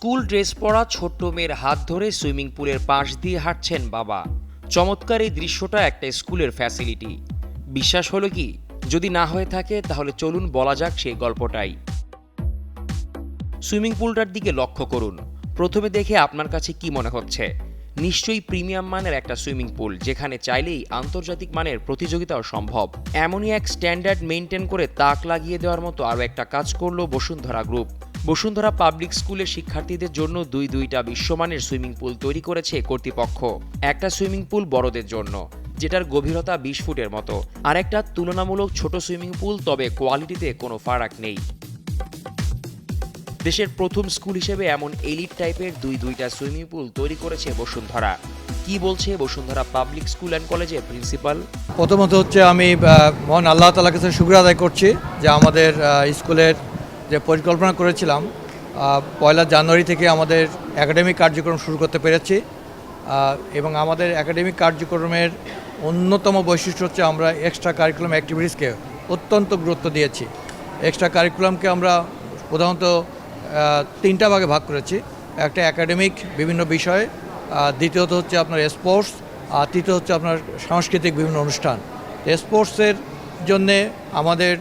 School dress পরা ছোট্ট মেয়ের হাত ধরে সুইমিং পুলের পাশ দিয়ে হাঁটছেন বাবা। চমৎকার এই দৃশ্যটা একটা স্কুলের ফ্যাসিলিটি বিশ্বাস হলো কি? যদি না হয়ে থাকে, তাহলে চলুন বলা যাক সেই গল্পটাই। সুইমিং পুলটার দিকে লক্ষ্য করুন। প্রথমে দেখে আপনার কাছে কি মনে হচ্ছে? নিশ্চয়ই প্রিমিয়াম মানের একটা সুইমিং পুল, যেখানে চাইলেই আন্তর্জাতিক মানের প্রতিযোগিতাও সম্ভব। এমনই এক স্ট্যান্ডার্ড মেনটেন করে তাক লাগিয়ে দেওয়ার মতো আরও একটা কাজ করল বসুন্ধরা গ্রুপ। বসুন্ধরা পাবলিক স্কুলের শিক্ষার্থীদের জন্য দুই দুইটা বিশ্বমানের সুইমিং পুল তৈরি করেছে কর্তৃপক্ষ। একটা সুইমিং পুল বড়দের জন্য, যেটার গভীরতা বিশ ফুটের মতো, আর একটা তুলনামূলক ছোট সুইমিং পুল, তবে কোয়ালিটিতে কোনো ফারাক নেই। দেশের প্রথম স্কুল হিসেবে এমন এলিট টাইপের দুই দুইটা সুইমিং পুল তৈরি করেছে বসুন্ধরা। কি বলছে বসুন্ধরা পাবলিক স্কুল অ্যান্ড কলেজের প্রিন্সিপাল? প্রথমত হচ্ছে আমি মহান আল্লাহ তালার কাছে শুক্র আদায় করছি যে আমাদের স্কুলের যে পরিকল্পনা করেছিলাম পয়লা জানুয়ারি থেকে আমাদের একাডেমিক কার্যক্রম শুরু করতে পেরেছি এবং আমাদের একাডেমিক কার্যক্রমের অন্যতম বৈশিষ্ট্য হচ্ছে আমরা এক্সট্রা কারিকুলাম অ্যাক্টিভিটিসকে অত্যন্ত গুরুত্ব দিয়েছি। এক্সট্রা কারিকুলামকে আমরা প্রধানত তিনটা ভাগে ভাগ করেছি। একটা একাডেমিক বিভিন্ন বিষয়ে দ্বিতীয়ত হচ্ছে আপনার স্পোর্টস আর তৃতীয় হচ্ছে আপনার সাংস্কৃতিক বিভিন্ন অনুষ্ঠান। স্পোর্টসের জন্যে আমাদের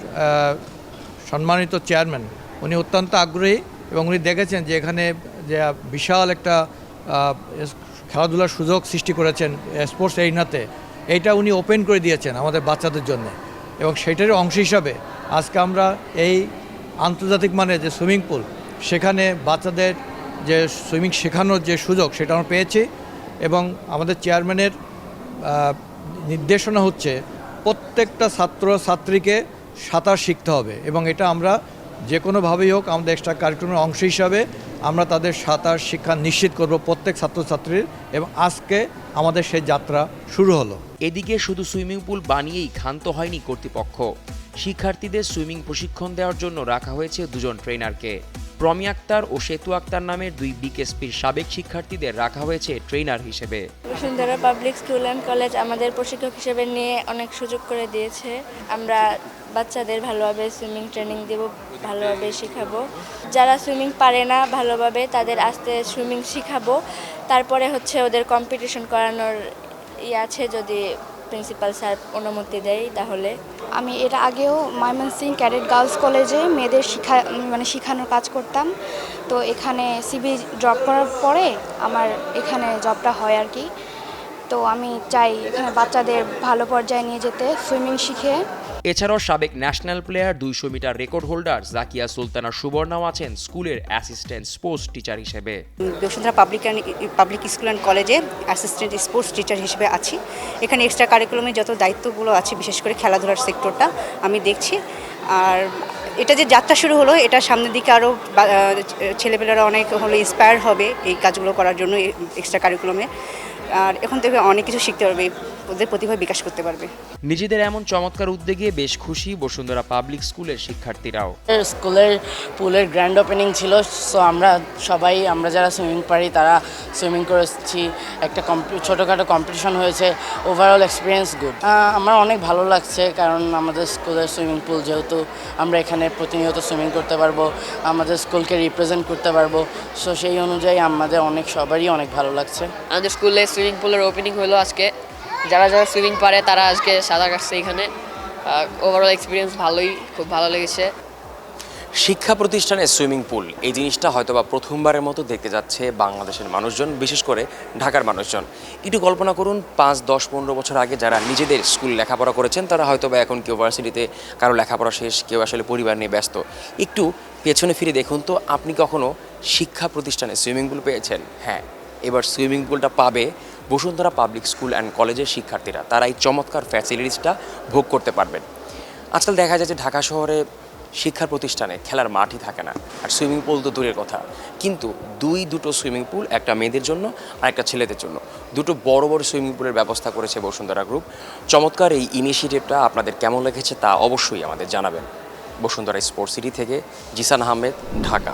সম্মানিত চেয়ারম্যান উনি অত্যন্ত আগ্রহী এবং উনি দেখেছেন যে এখানে যে বিশাল একটা খেলাধুলার সুযোগ সৃষ্টি করেছেন স্পোর্টস এরিনাতে। এইটা উনি ওপেন করে দিয়েছেন আমাদের বাচ্চাদের জন্য। এবং সেটারই অংশ হিসাবে আজকে আমরা এই আন্তর্জাতিক মানের যে সুইমিং পুল, সেখানে বাচ্চাদের যে সুইমিং শেখানোর যে সুযোগ সেটা আমরা পেয়েছি। এবং আমাদের চেয়ারম্যানের নির্দেশনা হচ্ছে প্রত্যেকটা ছাত্র ছাত্রীকে সাঁতার শিখতে হবে। এবং এটা আমরা যে কোনোভাবেই হোক আমাদের এক্সট্রা কারিকুলামের অংশ হিসাবে আমরা তাদের সাঁতার শিক্ষা নিশ্চিত করব প্রত্যেক ছাত্রছাত্রীর এবং আজকে আমাদের সেই যাত্রা শুরু হলো। এদিকে শুধু সুইমিং পুল বানিয়েই ক্ষান্ত হয়নি কর্তৃপক্ষ। শিক্ষার্থীদের সুইমিং প্রশিক্ষণ দেওয়ার জন্য রাখা হয়েছে দুজন ট্রেনারকে প্রমি আক্তার ও সেতু আক্তার নামের দুই বিকেএসপির সাবেক শিক্ষার্থীদের রাখা হয়েছে ট্রেনার হিসেবে। Bashundhara public school and college আমাদের প্রশিক্ষক হিসেবে নিয়ে অনেক সুযোগ করে দিয়েছে। আমরা বাচ্চাদের ভালোভাবে সুইমিং ট্রেনিং দেব, ভালোভাবে শেখাবো। যারা সুইমিং পারে না, ভালোভাবে তাদের আস্তে সুইমিং শেখাবো। তারপরে হচ্ছে ওদের কম্পিটিশন করানোর ই আছে, যদি প্রিন্সিপাল স্যার অনুমতি দেয় তাহলে? আমি এর আগেও ময়মনসিং ক্যাডেট গার্লস কলেজে মেয়েদের শিখা মানে শেখানোর কাজ করতাম। তো এখানে সিবি ড্রপ করার পরে আমার এখানে জবটা হয় আর কি। তো আমি চাই এখানে বাচ্চাদের ভালো পর্যায়ে নিয়ে যেতে সুইমিং শিখে। এছাড়াও সাবেক ন্যাশনাল প্লেয়ার দুইশো metre record holder Zakia Sultana সুবর্ণাও আছেন স্কুলের অ্যাসিস্ট্যান্ট স্পোর্টস টিচার হিসেবে। Bashundhara public public school and কলেজে অ্যাসিস্ট্যান্ট স্পোর্টস টিচার হিসেবে আছি। এখানে এক্সট্রা কারিকুলামের যত দায়িত্বগুলো আছে, বিশেষ করে খেলাধুলার সেক্টরটা আমি দেখছি। আর এটা যে যাত্রা শুরু হলো, এটা সামনের দিকে আরও ছেলেপেলেরা অনেক হলো ইন্সপায়ার হবে এই কাজগুলো করার জন্য এক্সট্রা কারিকুলামে আর এখন থেকে অনেক কিছু শিখতে পারবে ওদের প্রতিভা বিকাশ করতে পারবে। নিজেদের এমন চমৎকার উদ্যোগে বেশ খুশি বসুন্ধরা পাবলিক স্কুলের শিক্ষার্থীরাও। স্কুলের পুলের গ্র্যান্ড ওপেনিং ছিল সো আমরা সবাই আমরা যারা সুইমিং পারি তারা সুইমিং করেছি। একটা ছোটোখাটো কম্পিটিশন হয়েছে ওভারঅল এক্সপিরিয়েন্স গুড আমার অনেক ভালো লাগছে কারণ আমাদের স্কুলের সুইমিং পুল যেহেতু আমরা এখানে প্রতিনিয়ত সুইমিং করতে পারব আমাদের স্কুলকে রিপ্রেজেন্ট করতে পারব সো সেই অনুযায়ী আমাদের অনেক সবারই অনেক ভালো লাগছে। আমাদের স্কুলে সুইমিং পুলের ওপেনিং হলো আজকে। যারা যারা সুইমিং পারে তারা আজকে সাঁতার কাটছে এখানে। ওভারঅল এক্সপিরিয়েন্স ভালোই, খুব ভালো লেগেছে। শিক্ষা প্রতিষ্ঠানে সুইমিং পুল, এই জিনিসটা হয়তোবা প্রথমবারের মতো দেখতে যাচ্ছে বাংলাদেশের মানুষজন, বিশেষ করে ঢাকার মানুষজন। একটু কল্পনা করুন, পাঁচ, দশ, পনেরো বছর আগে যারা নিজেদের স্কুল লেখাপড়া করেছেন, তারা হয়তোবা এখন কেউ ভার্সিটিতে কারও লেখাপড়া শেষ, কেউ আসলে পরিবার নিয়ে ব্যস্ত। একটু পেছনে ফিরে দেখুন তো, আপনি কখনো শিক্ষা প্রতিষ্ঠানে সুইমিং পুল পেয়েছেন? হ্যাঁ এবার সুইমিং পুলটা পাবে বসুন্ধরা পাবলিক স্কুল অ্যান্ড কলেজের শিক্ষার্থীরা তারা এই চমৎকার ফ্যাসিলিটিসটা ভোগ করতে পারবেন। আজকাল দেখা যায় যে ঢাকা শহরে শিক্ষা প্রতিষ্ঠানে খেলার মাঠই থাকে না, আর সুইমিং পুল তো দূরের কথা। কিন্তু দুই, দুটো সুইমিং পুল একটা মেয়েদের জন্য আর একটা ছেলেদের জন্য। দুটো বড় বড় সুইমিং পুলের ব্যবস্থা করেছে বসুন্ধরা গ্রুপ চমৎকার এই ইনিশিয়েটিভটা আপনাদের কেমন লেগেছে তা অবশ্যই আমাদের জানাবেন। বসুন্ধরা স্পোর্টস সিটি থেকে জিসান আহমেদ, ঢাকা।